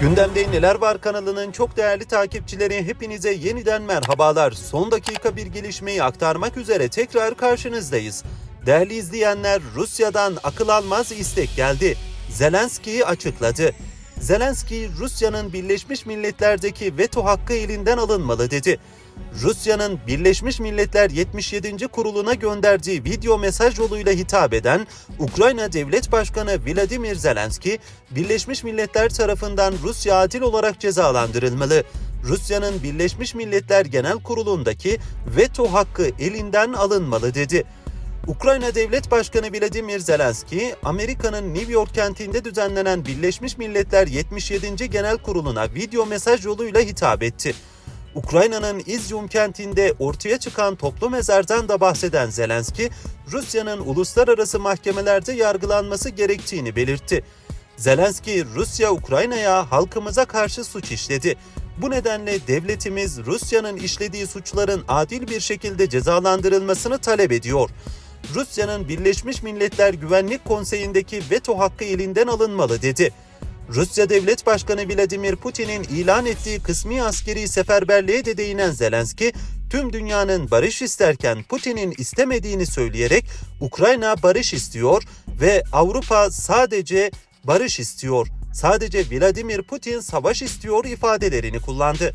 Gündemde Neler Var kanalının çok değerli takipçileri hepinize yeniden merhabalar. Son dakika bir gelişmeyi aktarmak üzere tekrar karşınızdayız. Değerli izleyenler Rusya'dan akıl almaz istek geldi. Zelenski'yi açıkladı. Zelenski Rusya'nın Birleşmiş Milletler'deki veto hakkı elinden alınmalı dedi. Rusya'nın Birleşmiş Milletler 77. kuruluna gönderdiği video mesaj yoluyla hitap eden Ukrayna Devlet Başkanı Vladimir Zelenski, Birleşmiş Milletler tarafından Rusya adil olarak cezalandırılmalı. Rusya'nın Birleşmiş Milletler Genel Kurulu'ndaki veto hakkı elinden alınmalı dedi. Ukrayna Devlet Başkanı Vladimir Zelenski, Amerika'nın New York kentinde düzenlenen Birleşmiş Milletler 77. Genel Kurulu'na video mesaj yoluyla hitap etti. Ukrayna'nın İzyum kentinde ortaya çıkan toplu mezardan da bahseden Zelenski, Rusya'nın uluslararası mahkemelerde yargılanması gerektiğini belirtti. Zelenski, Rusya Ukrayna'ya halkımıza karşı suç işledi. Bu nedenle devletimiz Rusya'nın işlediği suçların adil bir şekilde cezalandırılmasını talep ediyor. Rusya'nın Birleşmiş Milletler Güvenlik Konseyi'ndeki veto hakkı elinden alınmalı dedi. Rusya Devlet Başkanı Vladimir Putin'in ilan ettiği kısmi askeri seferberliğe de değinen Zelenski, tüm dünyanın barış isterken Putin'in istemediğini söyleyerek Ukrayna barış istiyor ve Avrupa sadece barış istiyor. Sadece Vladimir Putin savaş istiyor ifadelerini kullandı.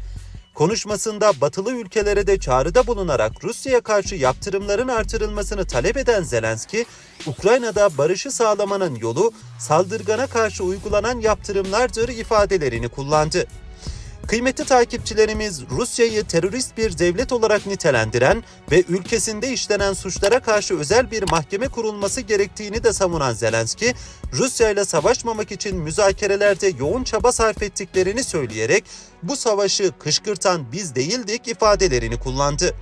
Konuşmasında batılı ülkelere de çağrıda bulunarak Rusya'ya karşı yaptırımların artırılmasını talep eden Zelenski, Ukrayna'da barışı sağlamanın yolu saldırgana karşı uygulanan yaptırımlardır ifadelerini kullandı. Kıymetli takipçilerimiz Rusya'yı terörist bir devlet olarak nitelendiren ve ülkesinde işlenen suçlara karşı özel bir mahkeme kurulması gerektiğini de savunan Zelenski, Rusya ile savaşmamak için müzakerelerde yoğun çaba sarf ettiklerini söyleyerek bu savaşı kışkırtan biz değildik ifadelerini kullandı.